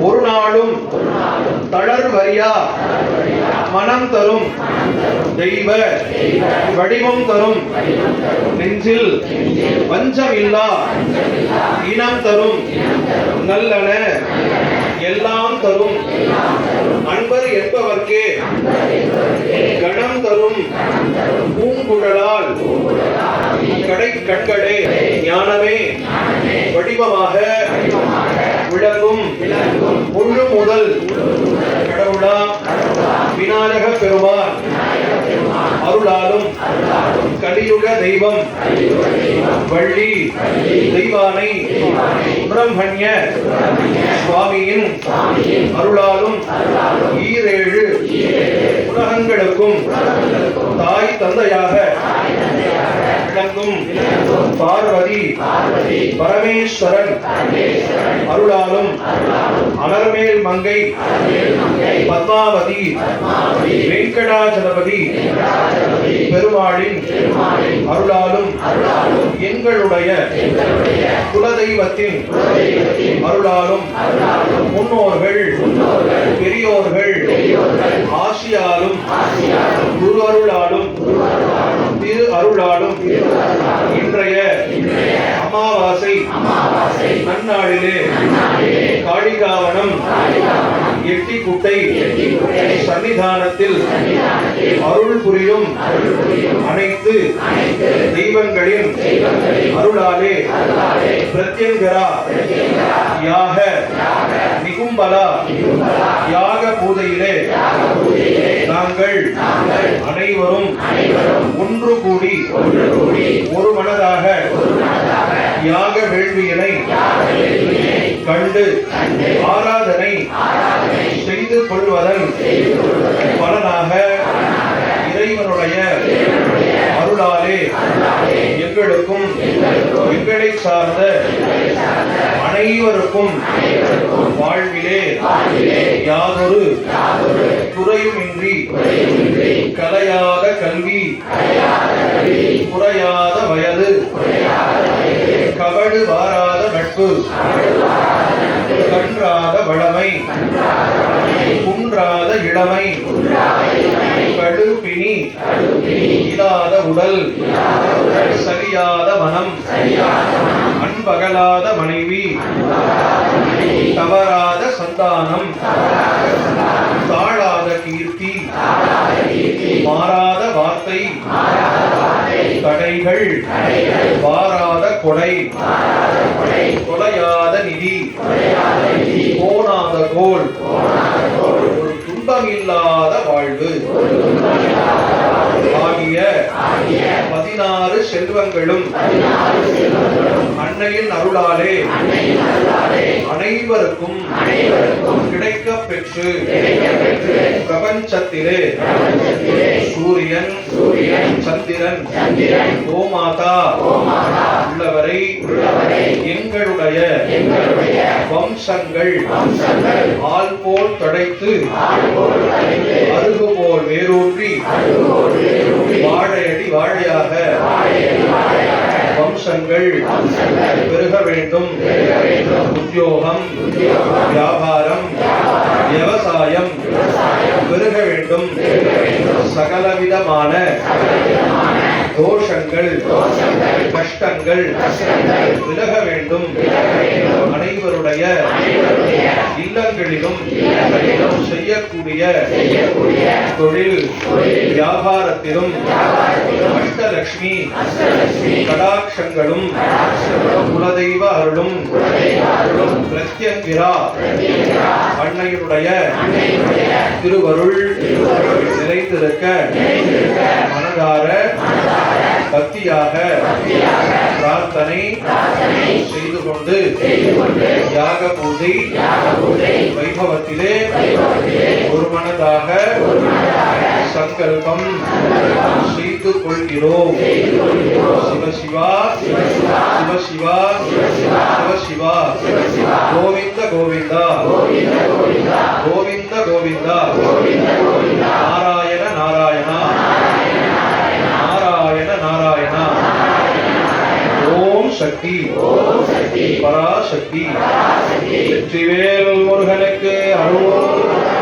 ஒரு நாளும் தளர்வரியா மனம் தரும் தெய்வ வடிவம் தரும் நெஞ்சில் வஞ்சமில்லா இனம் தரும் நல்லன எல்லாம் தரும் அன்பர் என்பவர்க்கே கணம் தரும் பூங்குழலால் கடை கண்களே ஞானமே வடிவமாக ஒன்று முதல் கடவுளா விநாயக பெருமான். அருளாலும் கலியுக தெய்வம். வள்ளி தெய்வானை சுப்பிரமணிய சுவாமியின் அருளாலும் ஈரேழு உலகங்களுக்கும் தாய் தந்தையாக விளங்கும் பார்வதி பரமேஸ்வரன் அருளாலும் அமர்மேல் மங்கை பத்மாவதி வெங்கடாஜலபதி பெருமாளின் அருளாலும் எங்களுடைய குலதெய்வத்தின் அருளாலும் முன்னோர்கள் பெரியோர்கள் ஆசியாலும் குரு அருளாலும் திரு அருளாலும் அமாவாசை. நன்னாளிலே காளிகாவனம். எட்டிக்குட்டை சன்னிதானத்தில் அருள் புரியும் அனைத்து தெய்வங்களின் அருளாலே பிரத்யங்கரா யாக நிகும்பலா யாக பூஜையிலே நாங்கள் அனைவரும் ஒன்று கூடி ஒரு மனதாக யாக வேள்வியினை கண்டு ஆராதனை செய்து கொள்வதன் பலனாக இறைவனுடைய அருளாலே எங்களுக்கும் எங்களை சார்ந்த அனைவருக்கும் வாழ்விலே யாதொரு குறையுமின்றி கலையாத கல்வி குறையாத வயது கவடு வாராத நட்பு. கன்றாத வளமை. குன்றாத இளமை. கடுப்பினி இல்லாத உடல். சரியாத மனம். அன்பகலாத மனைவி. தவறாத சந்தானம். தாழாத கீர்த்தி. மாறாத வார்த்தை. தடைகள். வாரா கொலை. கொலையாத நிதி. கோணாத கோல் ஒரு துன்பமில்லாத வாழ்வு. ஆகிய பதினாறு செல்வங்களும் அன்னையின் அருளாலே அனைவருக்கும் கிடைக்கப் பெற்று பிரபஞ்சத்திலே சூரியன் சந்திரன் கோமாதா உள்ளவரை எங்களுடைய வம்சங்கள் ஆள் போல் தடைத்து அருகு போல் வேரூன்றி வாழையடி வாழையாக வம்சங்கள் பெருக வேண்டும். உத்தியோகம் வியாபாரம் விவசாயம் பெருக வேண்டும். சகலவிதமான தோஷங்கள் கஷ்டங்கள் விலக வேண்டும். அனைவருடைய இல்லங்களிலும் செய்யக்கூடிய தொழில் வியாபாரத்திலும் அஷ்டலட்சுமி கடாட்சங்களும் குலதெய்வ அருளும் பிரத்யங்கிரா அன்னையினுடைய திருவருள் நிலைத்திருக்க மனதார பக்தியாக பிரார்த்தனை செய்து கொண்டு யாக பூஜை வைபவத்திலே ஒரு மனதாக சங்கல்பம் செய்து கொள்கிறோம் சிவசிவா சிவசிவா சிவசிவா கோவிந்த கோவிந்தா கோவிந்த கோவிந்தா சக்தி பராசக்தி. வெற்றிவேல் முருகனுக்கு அருள்.